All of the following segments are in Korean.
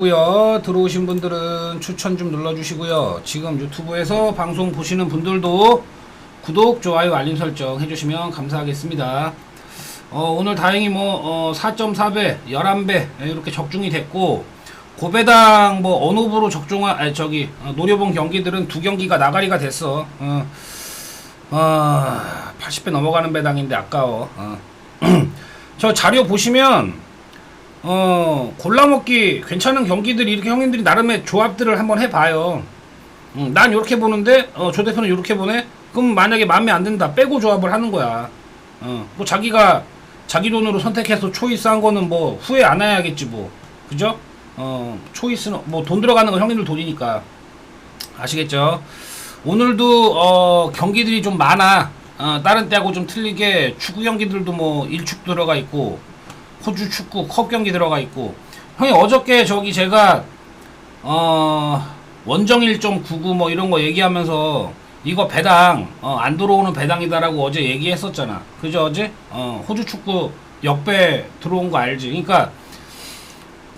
고요 들어오신 분들은 추천 좀 눌러주시고요. 지금 유튜브에서 방송 보시는 분들도 구독, 좋아요, 알림 설정 해주시면 감사하겠습니다. 어, 오늘 다행히 뭐 어, 4.4배, 11배 이렇게 적중이 됐고 고배당 뭐 부로 적중한 아니, 저기 어, 노려본 경기들은 두 경기가 나가리가 됐어. 어, 어, 80배 넘어가는 배당인데 아까워. 어. 저 자료 보시면 어 골라먹기 괜찮은 경기들이 이렇게 형님들이 나름의 조합들을 한번 해봐요. 음, 난 이렇게 보는데 어, 조 대표는 이렇게 보네. 그럼 만약에 마음에 안 든다 빼고 조합을 하는 거야. 어, 뭐 자기가 자기 돈으로 선택해서 초이스 한 거는 뭐 후회 안 해야겠지 뭐. 그죠? 어 초이스는 뭐 돈 들어가는 건 형님들 돈이니까 아시겠죠? 오늘도 어, 경기들이 좀 많아. 어, 다른 때하고 좀 틀리게 축구 경기들도 뭐 일축 들어가 있고 호주 축구 컵 경기 들어가 있고. 형이 어저께 저기 제가 어 원정 1.99 뭐 이런 거 얘기하면서 이거 배당 어, 안 들어오는 배당이다라고 어제 얘기했었잖아. 그죠 어제? 어 호주 축구 역배 들어온 거 알지? 그러니까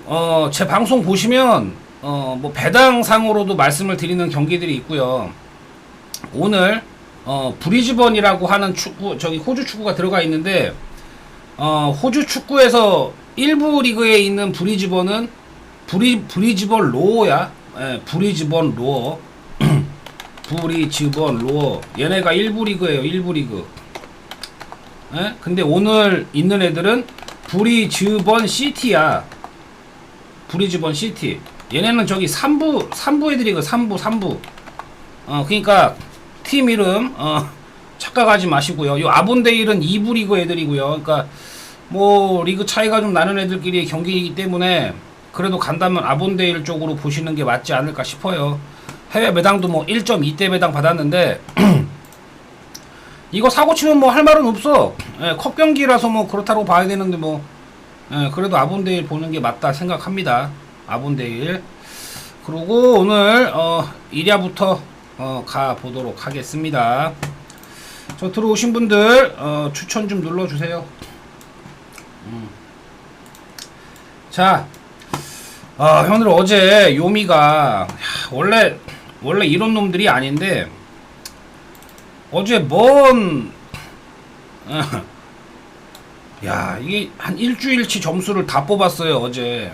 어 제 방송 보시면 어 뭐 배당상으로도 말씀을 드리는 경기들이 있고요. 오늘 어 브리즈번이라고 하는 축구 저기 호주 축구가 들어가 있는데 어, 호주 축구에서 1부 리그에 있는 브리즈번은 브리, 브리즈번 로어야. 예, 브리즈번 로어. 브리즈번 로어. 얘네가 1부 리그예요. 1부 리그. 예? 근데 오늘 있는 애들은 브리즈번 시티야. 브리즈번 시티. 얘네는 저기 3부 3부 애들이고 3부 3부. 어, 그러니까 팀 이름 어 착각하지 마시고요. 요 아본데일은 2부 리그 애들이고요. 그러니까 뭐 리그 차이가 좀 나는 애들끼리 경기이기 때문에 그래도 간다면 아본데일 쪽으로 보시는 게 맞지 않을까 싶어요. 해외 매당도 뭐 1.2대 매당 받았는데 이거 사고 치면 뭐 할 말은 없어. 예, 컵 경기라서 뭐 그렇다고 봐야 되는데 뭐 예, 그래도 아본데일 보는 게 맞다 생각합니다. 아본데일. 그리고 오늘 어 1야부터 어, 가 보도록 하겠습니다. 저 들어오신 분들 어, 추천 좀 눌러주세요. 음. 자, 어, 형들 어제 요미가 야, 원래 원래 이런 놈들이 아닌데 어제 뭔 어, 야 이게 한 일주일치 점수를 다 뽑았어요 어제.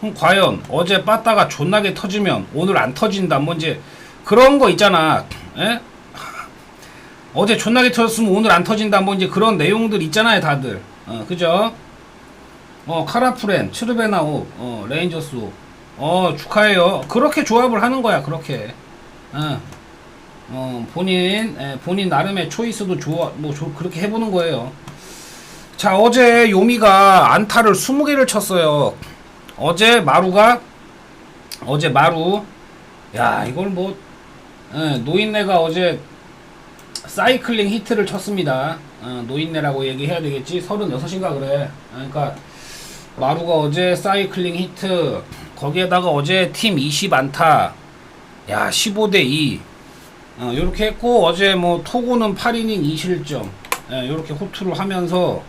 그럼 과연 어제 빠따가 존나게 터지면 오늘 안 터진다 뭐 이제 그런 거 있잖아. 에? 어제 존나게 터졌으면 오늘 안 터진다. 뭐 이제 그런 내용들 있잖아요 다들. 어 그죠? 어 카라프렌 츠르베나오 어 레인저스 어 축하해요. 그렇게 조합을 하는 거야 그렇게. 어, 어 본인 에, 본인 나름의 초이스도 좋아 뭐 조, 그렇게 해보는 거예요. 자 어제 요미가 안타를 20개를 쳤어요. 어제 마루가 어제 마루. 야 이걸 뭐 에, 노인네가 어제 사이클링 히트를 쳤습니다. 어, 노인네라고 얘기해야 되겠지? 36인가 그래. 어, 그러니까 마루가 어제 사이클링 히트 거기에다가 어제 팀 20 안타 야 15대 2 어, 요렇게 했고 어제 뭐 토고는 8이닝 2실점 예, 요렇게 호투를 하면서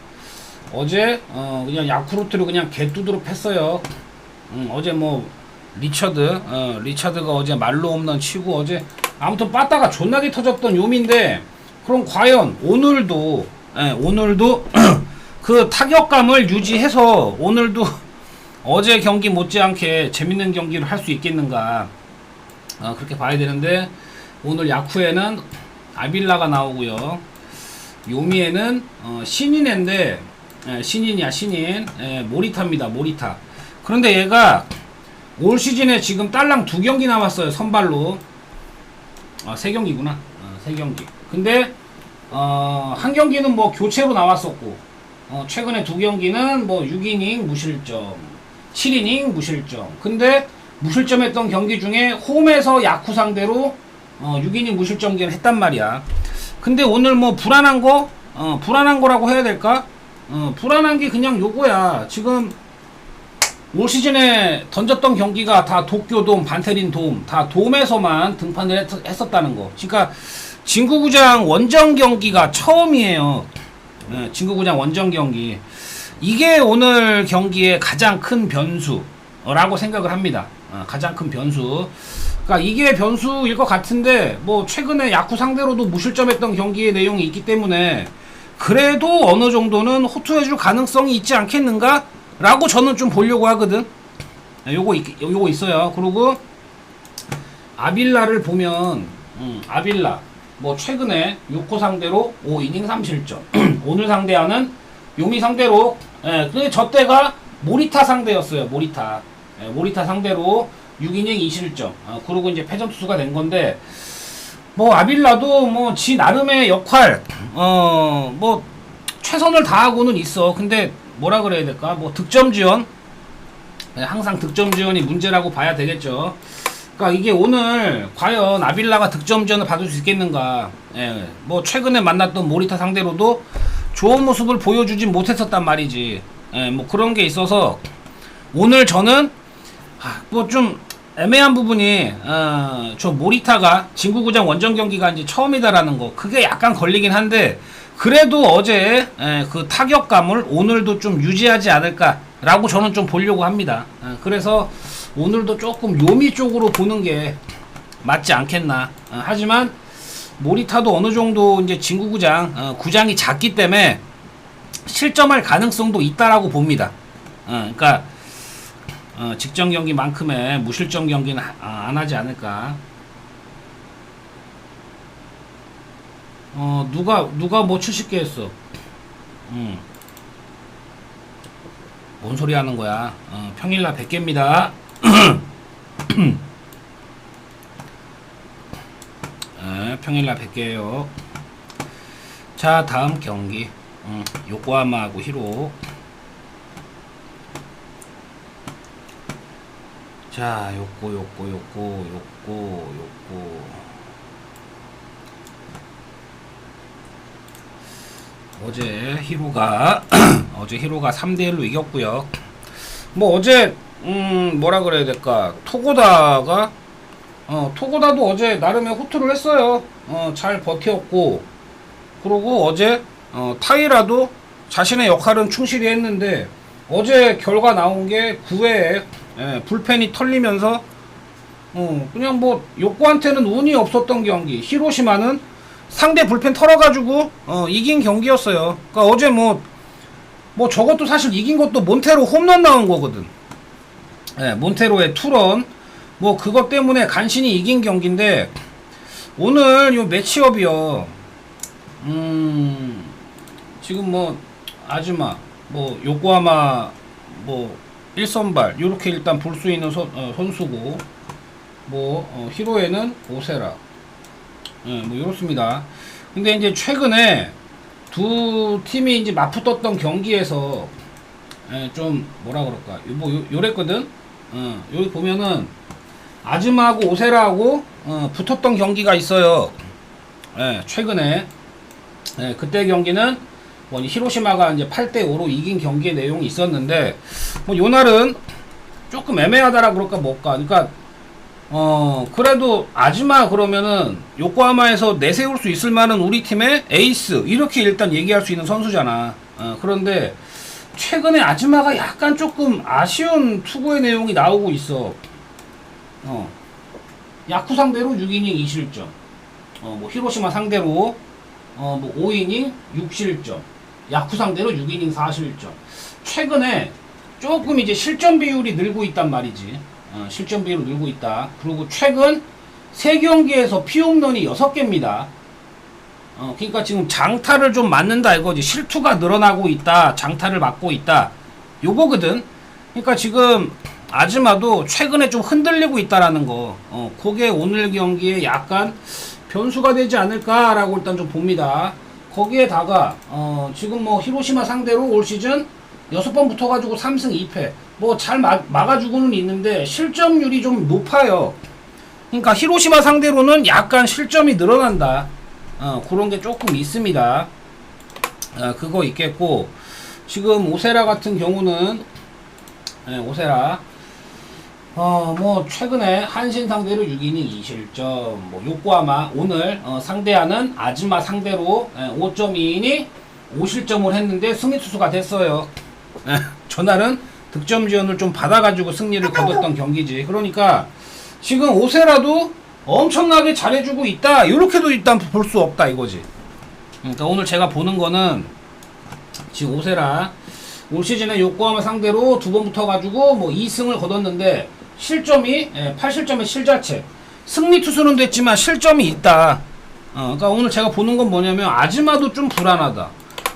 어제 어, 그냥 야쿠르트를 그냥 개뚜드로 팼어요. 음, 어제 뭐 리처드 어, 리처드가 어제 말로 없는 치고 어제 아무튼 빠따가 존나게 터졌던 요미인데 그럼 과연 오늘도 예, 오늘도 그 타격감을 유지해서 오늘도 어제 경기 못지않게 재밌는 경기를 할 수 있겠는가 어, 그렇게 봐야 되는데 오늘 야쿠에는 아빌라가 나오고요. 요미에는 어, 신인인데 예, 신인이야 신인. 예, 모리타입니다 모리타. 그런데 얘가 올 시즌에 지금 딸랑 두 경기 남았어요 선발로 아, 세 경기구나. 어, 세 경기. 근데 어, 한 경기는 뭐 교체로 나왔었고 어, 최근에 두 경기는 뭐 6이닝 무실점, 7이닝 무실점. 근데 무실점했던 경기 중에 홈에서 야쿠 상대로 어, 6이닝 무실점 기를 했단 말이야. 근데 오늘 뭐 불안한 거, 어, 불안한 거라고 해야 될까? 어, 불안한 게 그냥 요거야. 지금 올 시즌에 던졌던 경기가 다 도쿄돔, 반테린 돔, 다 돔에서만 등판을 했, 했었다는 거. 그러니까 진구구장 원정 경기가 처음이에요. 네, 진구구장 원정 경기. 이게 오늘 경기의 가장 큰 변수. 라고 생각을 합니다. 어, 가장 큰 변수. 그러니까 이게 변수일 것 같은데 뭐 최근에 야쿠 상대로도 무실점했던 경기의 내용이 있기 때문에 그래도 어느 정도는 호투해줄 가능성이 있지 않겠는가? 라고 저는 좀 보려고 하거든. 네, 요거 있, 요거 있어요. 그리고 아빌라를 보면 음, 아빌라. 뭐 최근에 6호 상대로 5이닝 3실점. 오늘 상대하는 요미 상대로 예, 근데 저 때가 모리타 상대였어요 모리타. 예, 모리타 상대로 6이닝 2실점. 어, 그리고 이제 패전 투수가 된 건데 뭐 아빌라도 뭐 지 나름의 역할 어 뭐 최선을 다하고는 있어. 근데 뭐라 그래야 될까? 뭐 득점 지원? 예, 항상 득점 지원이 문제라고 봐야 되겠죠. 그러니까 이게 오늘 과연 아빌라가 득점 지원을 받을 수 있겠는가? 예, 뭐 최근에 만났던 모리타 상대로도 좋은 모습을 보여주진 못했었단 말이지. 예, 뭐 그런 게 있어서 오늘 저는 아, 뭐좀 애매한 부분이 어, 저 모리타가 진구구장 원정 경기가 이제 처음이다라는 거. 그게 약간 걸리긴 한데 그래도 어제 예, 그 타격감을 오늘도 좀 유지하지 않을까라고 저는 좀 보려고 합니다. 예, 그래서 오늘도 조금 요미 쪽으로 보는 게 맞지 않겠나. 어, 하지만 모리타도 어느 정도 이제 진구구장 어, 구장이 작기 때문에 실점할 가능성도 있다라고 봅니다. 어, 그러니까 어, 직전 경기만큼의 무실점 경기는 하- 아, 안 하지 않을까. 어 누가 누가 뭐 70개 했어. 음. 뭔 소리 하는 거야? 어, 평일날 100개입니다. 네, 평일날 100개예요. 자, 다음 경기. 음, 요코하마하고 히로. 자, 요코 요코 요코 요코 요코. 어제 히로가 어제 히로가 3대 1로 이겼고요. 뭐 어제 음 뭐라 그래야 될까? 토고다가 어 토고다도 어제 나름의 호투를 했어요. 어 잘 버텼고. 그리고 어제 어 타이라도 자신의 역할은 충실히 했는데 어제 결과 나온 게 9회에 예, 불펜이 털리면서 어 그냥 뭐 욕구한테는 운이 없었던 경기. 히로시마는 상대 불펜 털어가지고 어 이긴 경기였어요 그러니까 어제 뭐뭐 저것도 사실 이긴 것도 몬테로 홈런 나온 거거든. 예, 몬테로의 투런 뭐 그것 때문에 간신히 이긴 경기인데 오늘 요 매치업이요. 음 지금 뭐 아즈마 뭐 요코하마 뭐 1선발 요렇게 일단 볼 수 있는 선, 어, 선수고 뭐 어, 히로에는 오세라 예, 뭐 이렇습니다. 근데 이제 최근에 두 팀이 이제 맞붙었던 경기에서 예, 좀 뭐라 그럴까? 뭐 요, 요랬거든? 어, 여기 보면은 아즈마하고 오세라하고 어, 붙었던 경기가 있어요. 예, 최근에. 예, 그때 경기는 뭐 히로시마가 이제 8대 5로 이긴 경기의 내용이 있었는데 뭐 요날은 조금 애매하다라 그럴까 뭘까? 그러니까 어 그래도 아즈마 그러면은 요코하마에서 내세울 수 있을 만한 우리 팀의 에이스 이렇게 일단 얘기할 수 있는 선수잖아. 어 그런데 최근에 아즈마가 약간 조금 아쉬운 투구의 내용이 나오고 있어. 어 야쿠 상대로 6이닝 2실점. 어 뭐 히로시마 상대로 어뭐 5이닝 6실점. 야쿠 상대로 6이닝 4실점. 최근에 조금 이제 실점 비율이 늘고 있단 말이지. 어, 실점 비율이 늘고 있다. 그리고 최근 세 경기에서 피홈런이 6개입니다. 어, 그러니까 지금 장타를 좀 맞는다 이거지. 실투가 늘어나고 있다. 장타를 맞고 있다. 요거거든. 그러니까 지금 아즈마도 최근에 좀 흔들리고 있다라는 거. 어, 그게 오늘 경기에 약간 변수가 되지 않을까라고 일단 좀 봅니다. 거기에다가 어, 지금 뭐 히로시마 상대로 올 시즌 여섯 번 붙어가지고 3승 2패 뭐 잘 막아주고는 있는데 실점률이 좀 높아요. 그러니까 히로시마 상대로는 약간 실점이 늘어난다. 어, 그런 게 조금 있습니다. 어, 그거 있겠고 지금 오세라 같은 경우는 예, 오세라 어, 뭐 최근에 한신 상대로 6이닝 2실점 뭐 요코하마 오늘 어, 상대하는 아즈마 상대로 예, 5.2이닝 5실점을 했는데 승리 투수가 됐어요. 예, 전날은 득점 지원을 좀 받아가지고 승리를 거뒀던 경기지. 그러니까 지금 오세라도 엄청나게 잘해주고 있다. 이렇게도 일단 볼 수 없다 이거지. 그러니까 오늘 제가 보는 거는 지금 오세라 올 시즌에 요코하마 상대로 두 번 붙어가지고 뭐 2승을 거뒀는데 실점이 8실점의 실자체 승리 투수는 됐지만 실점이 있다. 어, 그러니까 오늘 제가 보는 건 뭐냐면 아즈마도 좀 불안하다.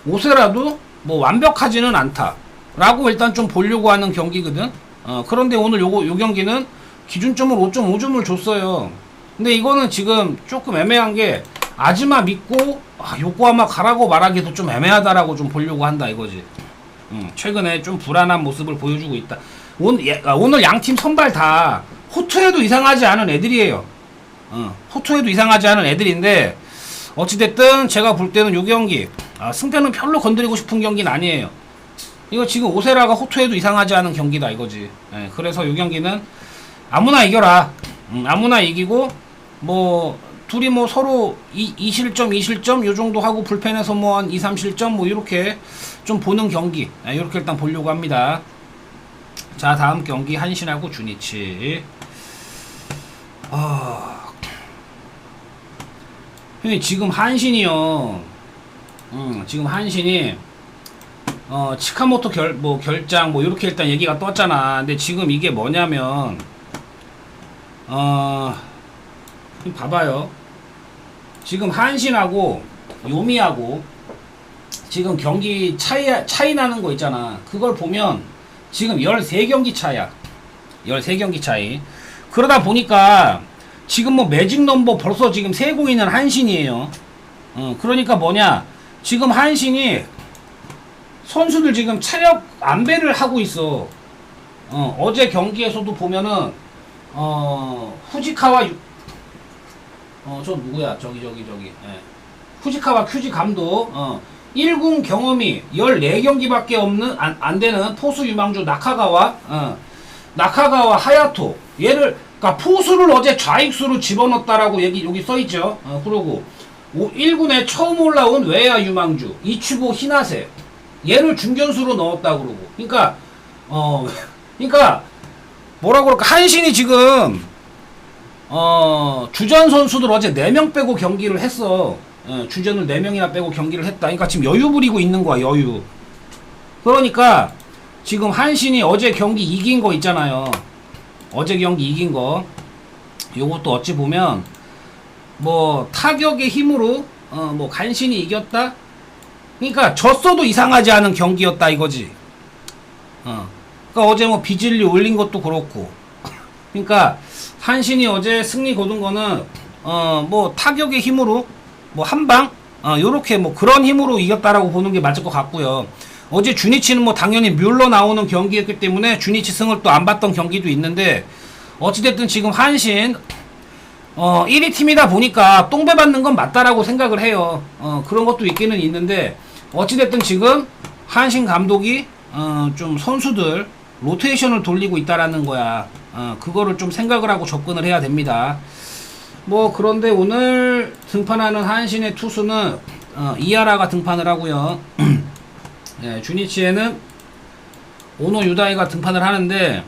오세라도 뭐 완벽하지는 않다. 라고 일단 좀 보려고 하는 경기거든. 어, 그런데 오늘 요거 요 경기는 기준점을 5.5점을 줬어요. 근데 이거는 지금 조금 애매한 게 아즈마 믿고 아, 요코하마 가라고 말하기도 좀 애매하다라고 좀 보려고 한다 이거지. 음, 최근에 좀 불안한 모습을 보여주고 있다. 오늘, 예, 아, 오늘 양팀 선발 다 호투에도 이상하지 않은 애들이에요. 어, 호투에도 이상하지 않은 애들인데 어찌됐든 제가 볼 때는 요 경기 아, 승패는 별로 건드리고 싶은 경기는 아니에요. 이거 지금 오세라가 호투에도 이상하지 않은 경기다 이거지. 예, 그래서 요 경기는 아무나 이겨라. 음, 아무나 이기고 뭐 둘이 뭐 서로 2, 2실점 2실점 요 정도 하고 불펜에서 뭐 한 2, 3실점 뭐 이렇게 좀 보는 경기 예, 이렇게 일단 보려고 합니다. 자 다음 경기 한신하고 주니치. 아 형님 지금 한신이요. 음 지금 한신이 어 치카모토 결 뭐 결장 뭐 이렇게 일단 얘기가 떴잖아. 근데 지금 이게 뭐냐면 어좀 봐봐요. 지금 한신하고 요미하고 지금 경기 차이 차이 나는 거 있잖아. 그걸 보면 지금 13경기 차야. 13경기 차이. 그러다 보니까 지금 뭐 매직 넘버 벌써 지금 세고 있는 한신이에요. 어, 그러니까 뭐냐? 지금 한신이 선수들 지금 체력 안배를 하고 있어. 어, 어제 경기에서도 보면은 어, 후지카와 유- 어, 저 누구야? 저기 저기 저기. 예. 후지카와 큐지 감독 어, 1군 경험이 14경기밖에 없는 안, 안 되는 포수 유망주 나카가와 어, 나카가와 하야토 얘를 그러니까 포수를 어제 좌익수로 집어넣었다라고 얘기 여기 써 있죠. 어, 그러고 오, 1군에 처음 올라온 외야 유망주 이치보 히나세 얘를 중견수로 넣었다 그러고. 그러니까 어 그러니까 뭐라 그럴까? 한신이 지금 어 주전 선수들 어제 4명 빼고 경기를 했어. 어, 주전을 4명이나 빼고 경기를 했다. 그러니까 지금 여유 부리고 있는 거야 여유. 그러니까 지금 한신이 어제 경기 이긴 거 있잖아요. 어제 경기 이긴 거. 요것도 어찌 보면 뭐 타격의 힘으로 어 뭐 간신히 이겼다 그러니까 졌어도 이상하지 않은 경기였다 이거지. 어. 그러니까 어제 뭐 비질리 올린 것도 그렇고. 그러니까 한신이 어제 승리 거둔 거는 어 뭐 타격의 힘으로 뭐 한방 어 요렇게 뭐 그런 힘으로 이겼다라고 보는 게 맞을 것 같고요. 어제 주니치는 뭐 당연히 뮬러 나오는 경기였기 때문에 주니치 승을 또 안 봤던 경기도 있는데 어찌됐든 지금 한신 어 1위 팀이다 보니까 똥배 받는 건 맞다라고 생각을 해요. 어 그런 것도 있기는 있는데 어찌됐든 지금 한신 감독이 어 좀 선수들 로테이션을 돌리고 있다라는 거야. 어 그거를 좀 생각을 하고 접근을 해야 됩니다. 뭐 그런데 오늘 등판하는 한신의 투수는 어 이하라가 등판을 하고요. 예, 주니치에는 오노 유다이가 등판을 하는데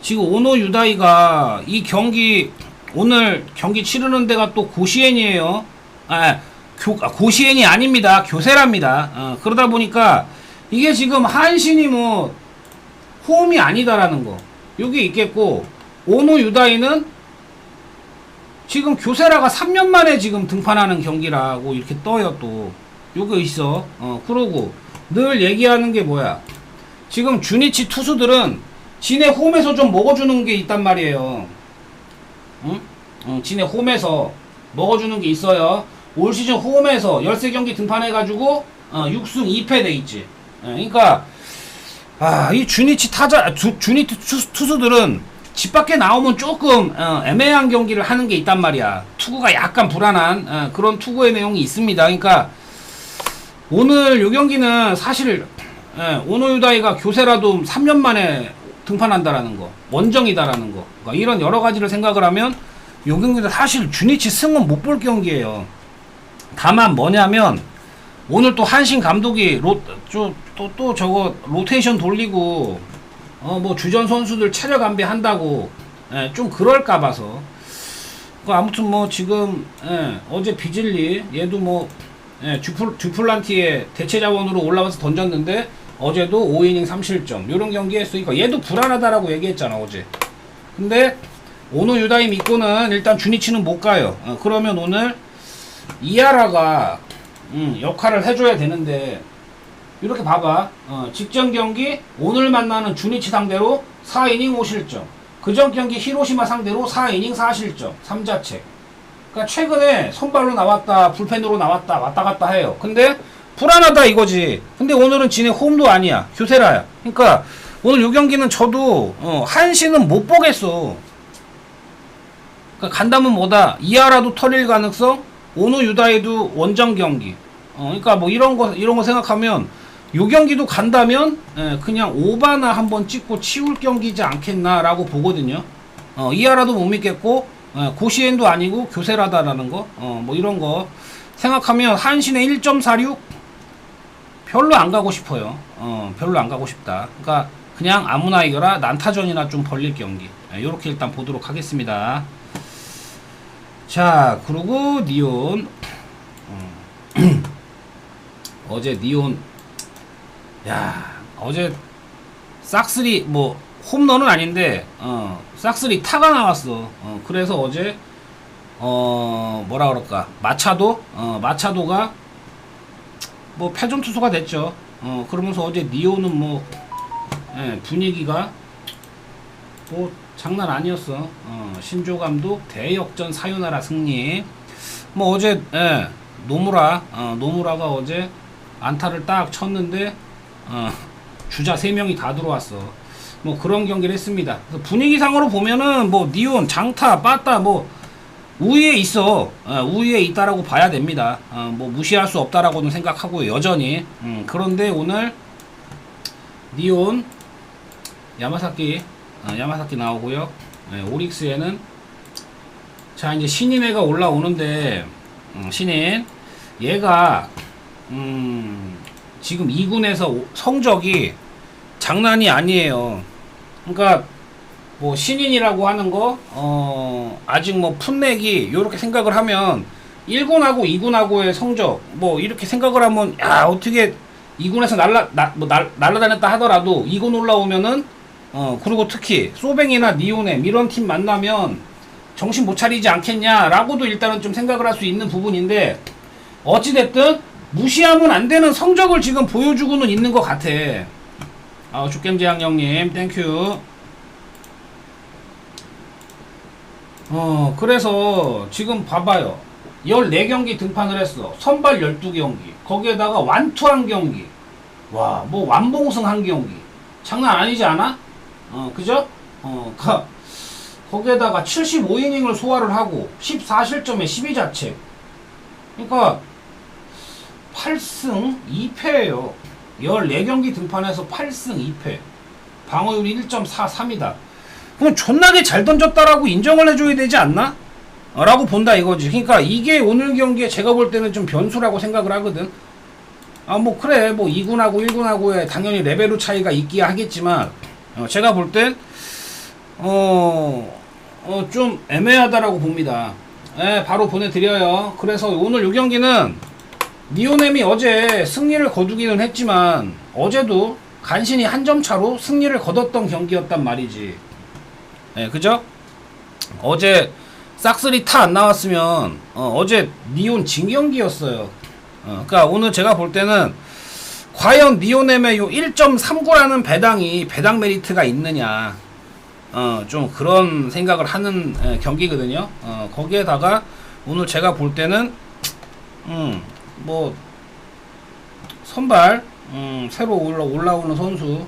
지금 오노 유다이가 이 경기 오늘 경기 치르는 데가 또 고시엔이에요. 아, 교, 아, 고시엔이 아닙니다. 교세랍니다. 어, 그러다 보니까 이게 지금 한신이 뭐 호음이 아니다라는 거. 여기 있겠고 오노 유다이는 지금 교세라가 3년 만에 지금 등판하는 경기라고 이렇게 떠요 또. 요거 있어. 어, 그러고 늘 얘기하는 게 뭐야? 지금 주니치 투수들은 지네 홈에서 좀 먹어주는 게 있단 말이에요. 응? 응, 지네 홈에서 먹어주는 게 있어요. 올 시즌 홈에서 13경기 등판해가지고 어, 6승 2패 돼 있지. 예, 그러니까 아, 이 주니치 타자 주, 주니치 투수, 투수 들은 집 밖에 나오면 조금 어, 애매한 경기를 하는 게 있단 말이야. 투구가 약간 불안한 어, 그런 투구의 내용이 있습니다. 그러니까 오늘 요 경기는 사실 예, 오노유다이가 교세라도 3년 만에 등판한다라는 거, 원정이다라는 거, 그러니까 이런 여러 가지를 생각을 하면 요 경기는 사실 주니치 승은 못 볼 경기예요. 다만 뭐냐면 오늘 또 한신 감독이 로, 저, 또, 또 저거 로테이션 돌리고 어 뭐 주전 선수들 체력 안배 한다고 예, 좀 그럴까 봐서. 그 아무튼 뭐 지금 예, 어제 비질리 얘도 뭐 예, 주플, 주플란티에 대체 자원으로 올라와서 던졌는데 어제도 5이닝 3실점. 이런 경기 했으니까 얘도 불안하다라고 얘기했잖아 어제. 근데 오늘 유다이 믿고는 일단 주니치는 못 가요. 어, 그러면 오늘 이하라가 음, 역할을 해줘야 되는데 이렇게 봐봐. 어, 직전 경기 오늘 만나는 주니치 상대로 4이닝 5실점. 그전 경기 히로시마 상대로 4이닝 4실점. 3자책. 그러니까 최근에 선발로 나왔다 불펜으로 나왔다 왔다 갔다 해요. 근데 불안하다 이거지. 근데 오늘은 지네 홈도 아니야. 교세라야. 그러니까 오늘 이 경기는 저도 어, 한시는 못 보겠어. 그러니까 간다면 뭐다? 이하라도 털릴 가능성 오늘 유다이도 원정 경기 어, 그러니까 뭐 이런 거 이런 거 생각하면 요 경기도 간다면 예, 그냥 오바나 한번 찍고 치울 경기지 않겠나라고 보거든요. 어, 이하라도 못 믿겠고 예, 고시엔도 아니고 교세라다라는 거, 어, 뭐 이런 거 생각하면 한신의 1.46 별로 안 가고 싶어요. 어, 별로 안 가고 싶다. 그러니까 그냥 아무나 이거라 난타전이나 좀 벌릴 경기. 이렇게 일단 보도록 하겠습니다. 자, 그리고 니온. 음. 어제 니온. 야 어제 싹쓸이 뭐 홈런은 아닌데 어 싹쓸이 타가 나왔어. 어 그래서 어제 어 뭐라 그럴까? 마차도 어 마차도가 뭐 패전 투수가 됐죠. 어 그러면서 어제 니오는 뭐 예, 분위기가 뭐 장난 아니었어 어 신조 감독 대역전 사요나라 승리 뭐 어제 예, 노무라 어, 노무라가 어제 안타를 딱 쳤는데 어, 주자 3명이 다 들어왔어. 뭐 그런 경기를 했습니다. 분위기상으로 보면은 뭐 니온, 장타, 빠따 뭐 우위에 있어. 어, 우위에 있다라고 봐야 됩니다. 어, 뭐 무시할 수 없다라고는 생각하고 여전히. 음, 그런데 오늘 니온, 야마사키, 어, 야마사키 나오고요. 네, 오릭스에는 자 이제 신인 애가 올라오는데 음, 신인 얘가 음, 지금 2군에서 성적이 장난이 아니에요. 그러니까 뭐 신인이라고 하는 거 어, 아직 뭐 풋내기 요렇게 생각을 하면 1군하고 2군하고의 성적 뭐 이렇게 생각을 하면 야 어떻게 2군에서 날라 나, 뭐 날, 날라다녔다 하더라도 2군 올라오면은 어 그리고 특히 소뱅이나 니온의 이런 팀 만나면 정신 못 차리지 않겠냐라고도 일단은 좀 생각을 할 수 있는 부분인데 어찌됐든 무시하면 안 되는 성적을 지금 보여주고는 있는 것 같아. 아, 죽겜재앙 형님, 땡큐. 어, 그래서 지금 봐봐요. 14경기 등판을 했어. 선발 12경기. 거기에다가 완투 한 경기. 와, 뭐 완봉승 한 경기. 장난 아니지 않아? 어, 그죠? 어, 가, 거기에다가 75이닝을 소화를 하고 14실점에 12자책. 그러니까 8승 2패예요. 14경기 등판해서 8승 2패. 방어율이 1.43이다. 그럼 존나게 잘 던졌다라고 인정을 해줘야 되지 않나? 어, 라고 본다 이거지. 그러니까 이게 오늘 경기에 제가 볼 때는 좀 변수라고 생각을 하거든. 아, 뭐, 그래. 뭐, 2군하고 1군하고의 당연히 레벨로 차이가 있기야 하겠지만, 어, 제가 볼 땐, 어, 어, 좀 애매하다라고 봅니다. 예, 바로 보내드려요. 그래서 오늘 이 경기는 니오넴이 어제 승리를 거두기는 했지만 어제도 간신히 한 점 차로 승리를 거뒀던 경기였단 말이지. 예, 그죠? 어제 싹쓸이 타 안 나왔으면 어, 제 니온 진 경기였어요. 어, 그러니까 오늘 제가 볼 때는 과연 니오넴의 요 1.39라는 배당이 배당 메리트가 있느냐. 어, 좀 그런 생각을 하는 에, 경기거든요. 어, 거기에다가 오늘 제가 볼 때는 음, 뭐 선발 음, 새로 올라, 올라오는 선수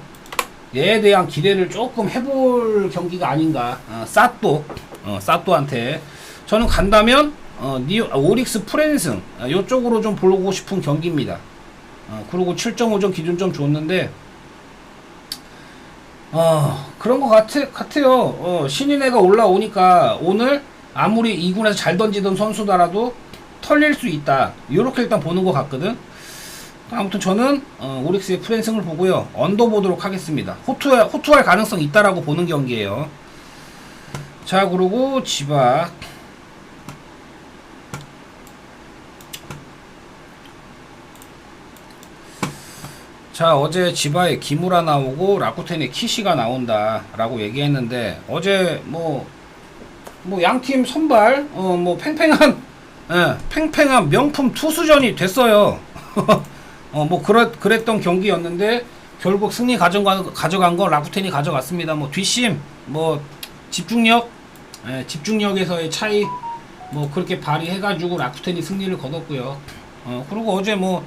얘에 대한 기대를 조금 해볼 경기가 아닌가 어, 사또 어, 사또한테 저는 간다면 어, 니 오릭스 프랜승 어, 요쪽으로 좀 보고 싶은 경기입니다 어, 그리고 7.5점 기준 좀 줬는데 어, 그런 것 같아, 같아요. 어, 신인애가 올라오니까 오늘 아무리 2군에서 잘 던지던 선수더라도 털릴 수 있다. 이렇게 일단 보는 것 같거든. 아무튼 저는 어, 오릭스의 프랜승을 보고요. 언더 보도록 하겠습니다. 호투 호투할 가능성 있다라고 보는 경기예요. 자 그리고 지박 자 어제 지바에 기무라 나오고 라쿠텐에 키시가 나온다 라고 얘기했는데 어제 뭐 뭐 양팀 선발 어 뭐 팽팽한 예, 팽팽한 명품 투수전이 됐어요. 어 뭐 그랬 그랬던 경기였는데 결국 승리 가져간 가져간 건 라쿠텐이 가져갔습니다. 뭐 뒷심 뭐 집중력 예, 집중력에서의 차이 뭐 그렇게 발휘해가지고 라쿠텐이 승리를 거뒀고요. 어 그리고 어제 뭐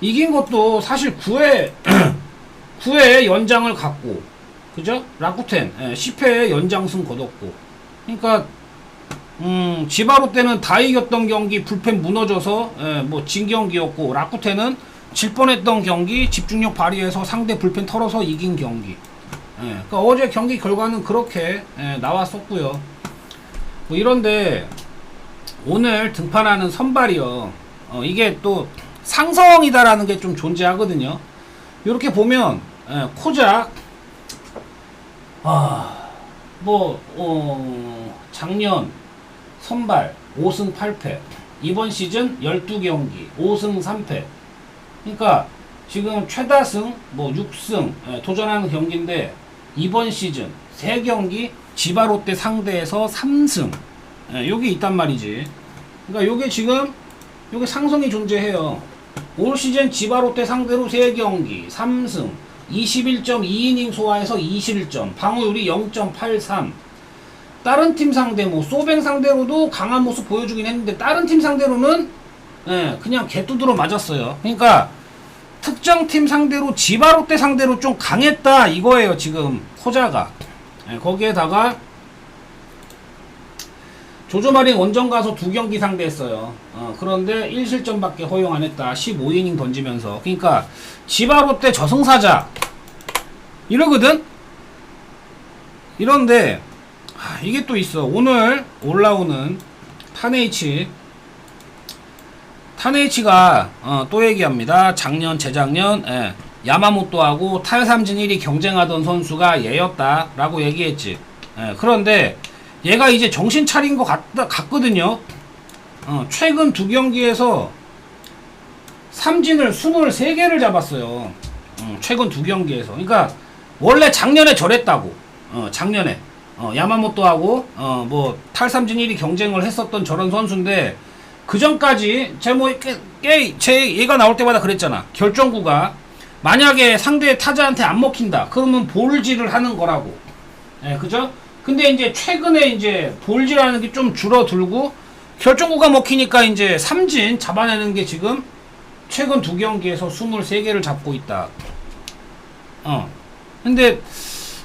이긴 것도 사실 9회 9회 연장을 갖고 그죠? 라쿠텐 예, 10회 연장승 거뒀고. 그러니까 음 지바로 때는 다 이겼던 경기 불펜 무너져서 예, 뭐진 경기였고 라쿠텐은 질 뻔했던 경기 집중력 발휘해서 상대 불펜 털어서 이긴 경기. 예, 그러니까 어제 경기 결과는 그렇게 예, 나왔었고요. 뭐 이런데 오늘 등판하는 선발이요. 어, 이게 또 상성이다라는 게 좀 존재하거든요. 이렇게 보면 예, 코작 아뭐 어, 작년 선발 5승 8패 이번 시즌 12경기 5승 3패. 그러니까 지금 최다승 뭐 6승 예, 도전하는 경기인데 이번 시즌 3경기 지바롯데 상대에서 3승. 예, 요게 있단 말이지. 그러니까 요게 지금 요게 상성이 존재해요 올 시즌 지바롯데 상대로 3경기 3승 21.2이닝 소화해서 21점 방어율이 0.83 다른 팀 상대 뭐 소뱅 상대로도 강한 모습 보여주긴 했는데 다른 팀 상대로는 예, 그냥 개뚜드러 맞았어요. 그러니까 특정 팀 상대로 지바롯데 상대로 좀 강했다 이거예요 지금 호자가. 예, 거기에다가 조조마린 원정 가서 두 경기 상대했어요. 어, 그런데 1실점밖에 허용 안 했다. 15이닝 던지면서. 그러니까 지바롯데 저승사자 이러거든. 이런데 하, 이게 또 있어. 오늘 올라오는 타네이치 타네이치가 어, 또 얘기합니다. 작년 재작년 예, 야마모토하고 탈삼진 1위 경쟁하던 선수가 얘였다라고 얘기했지. 예, 그런데 얘가 이제 정신 차린 것 같, 같거든요. 어, 최근 두 경기에서 삼진을 23개를 잡았어요. 어, 최근 두 경기에서. 그러니까 원래 작년에 저랬다고. 어, 작년에. 어, 야마모토하고 어, 뭐 탈삼진 1위 경쟁을 했었던 저런 선수인데 그 전까지 제뭐제 얘가 나올 때마다 그랬잖아. 결정구가 만약에 상대 타자한테 안 먹힌다. 그러면 볼질을 하는 거라고. 예, 그죠? 근데 이제 최근에 이제 볼질하는 게 좀 줄어들고 결정구가 먹히니까 이제 삼진 잡아내는 게 지금 최근 두 경기에서 23개를 잡고 있다. 어. 근데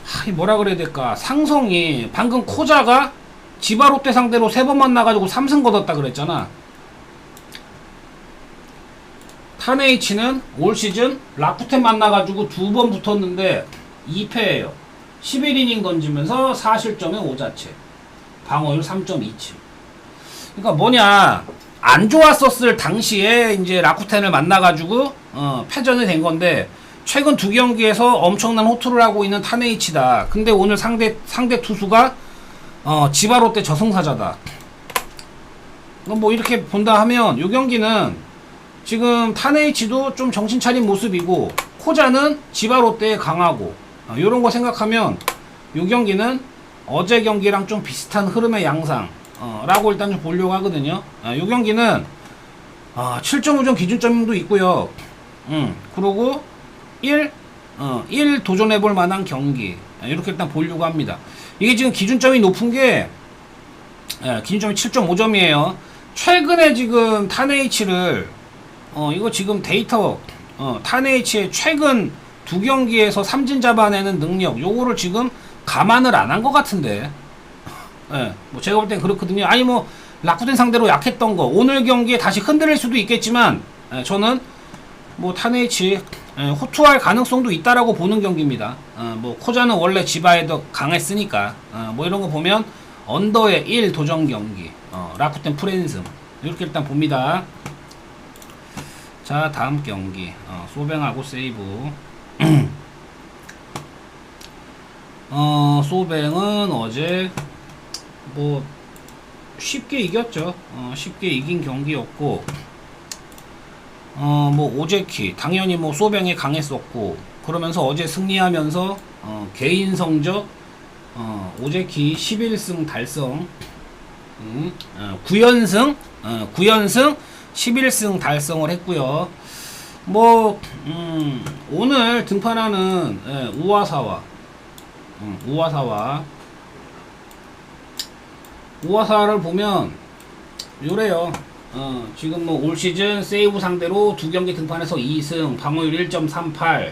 하, 뭐라 그래야 될까? 상성이 방금 코자가 지바 롯데 상대로 세 번 만나가지고 3승 거뒀다 그랬잖아. 타네이치는 올 시즌 라쿠텐 만나가지고 두 번 붙었는데 2패예요. 11이닝 던지면서 4실점에 5자체. 방어율 3.27. 그러니까 뭐냐. 안 좋았었을 당시에 이제 라쿠텐을 만나가지고 어, 패전이 된 건데 최근 두 경기에서 엄청난 호투를 하고 있는 타네이치다. 근데 오늘 상대 상대 투수가 어, 지바롯데 저승사자다. 뭐 이렇게 본다 하면 이 경기는 지금 타네이치도 좀 정신 차린 모습이고 코자는 지바롯데 강하고 어, 이런 거 생각하면 이 경기는 어제 경기랑 좀 비슷한 흐름의 양상 어, 라고 일단 좀 보려고 하거든요. 이 어, 경기는 어, 7.5점 기준점도 있고요. 음, 그리고 1, 어, 1 도전해볼 만한 경기 어, 이렇게 일단 보려고 합니다. 이게 지금 기준점이 높은 게 예, 기준점이 7.5점이에요. 최근에 지금 타네이치를 어, 이거 지금 데이터 어, 타네이치의 최근 두 경기에서 삼진 잡아내는 능력 요거를 지금 감안을 안 한 것 같은데. 예, 뭐 제가 볼 땐 그렇거든요. 아니 뭐 라쿠텐 상대로 약했던 거 오늘 경기에 다시 흔들릴 수도 있겠지만 예, 저는 뭐 타네이치 예, 호투할 가능성도 있다라고 보는 경기입니다. 어, 뭐 코자는 원래 지바에 더 강했으니까 어, 뭐 이런 거 보면 언더의 1 도전 경기 어, 라쿠텐 프랜승 이렇게 일단 봅니다. 자 다음 경기. 어, 소뱅하고 세이브 어 소뱅은 어제 뭐 쉽게 이겼죠 어, 쉽게 이긴 경기였고 어 뭐 오제키 당연히 뭐 소뱅이 강했었고 그러면서 어제 승리하면서 어, 개인 성적 어, 오제키 11승 달성 음, 어, 9연승 어, 9연승 11승 달성을 했고요. 뭐 음, 오늘 등판하는 예, 우와사와 음, 우와사와 우와사를 보면 요래요. 어, 지금 뭐 올 시즌 세이브 상대로 두 경기 등판해서 2승, 방어율 1.38.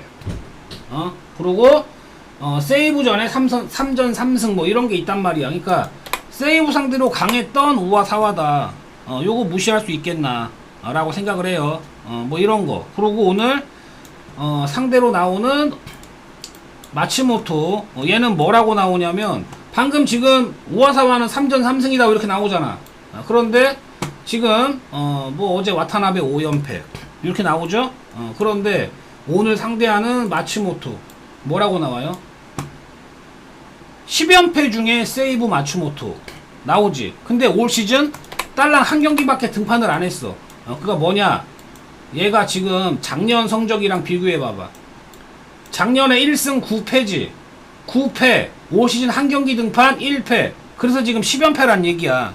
어? 그리고 어, 세이브 전에 3선, 3전 3승 뭐 이런 게 있단 말이야. 그러니까 세이브 상대로 강했던 우와사와다. 어, 요거 무시할 수 있겠나? 아, 라고 생각을 해요. 어, 뭐 이런 거. 그리고 오늘 어, 상대로 나오는 마치모토 어, 얘는 뭐라고 나오냐면 방금 지금 우와사와는 3전 3승이다 이렇게 나오잖아. 아, 그런데 지금 어, 뭐 어제 와타나베 5연패 이렇게 나오죠. 어, 그런데 오늘 상대하는 마치모토 뭐라고 나와요? 10연패 중에 세이브 마츠모토 나오지. 근데 올 시즌 딸랑 한 경기밖에 등판을 안 했어. 어, 그가 뭐냐? 얘가 지금 작년 성적이랑 비교해 봐봐. 작년에 1승 9패지. 9패. 올 시즌 한 경기 등판 1패. 그래서 지금 10연패란 얘기야.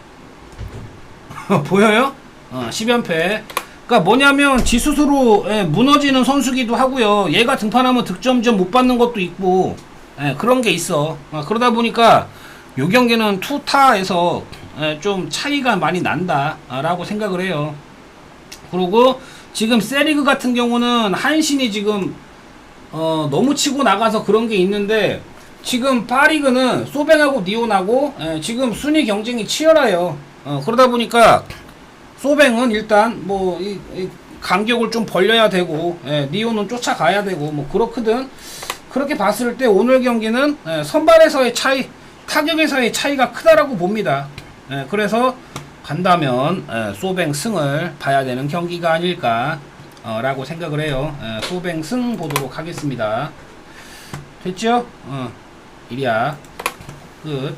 보여요? 어, 10연패. 그러니까 뭐냐면 지 스스로 예, 무너지는 선수기도 하고요. 얘가 등판하면 득점점 못 받는 것도 있고 예, 그런 게 있어. 어, 그러다 보니까 요 경기는 투타에서 예, 좀 차이가 많이 난다라고 생각을 해요. 그리고 지금 세리그 같은 경우는 한신이 지금 어, 너무 치고 나가서 그런 게 있는데 지금 파리그는 소뱅하고 니온하고 예, 지금 순위 경쟁이 치열해요. 어, 그러다 보니까 소뱅은 일단 뭐 이, 이 간격을 좀 벌려야 되고 예, 니온은 쫓아가야 되고 뭐 그렇거든. 그렇게 봤을 때 오늘 경기는 예, 선발에서의 차이, 타격에서의 차이가 크다라고 봅니다. 예, 그래서 간다면 예, 소뱅 승을 봐야 되는 경기가 아닐까 어, 라고 생각을 해요. 예, 소뱅 승 보도록 하겠습니다. 됐죠? 어, 이리야. 끝.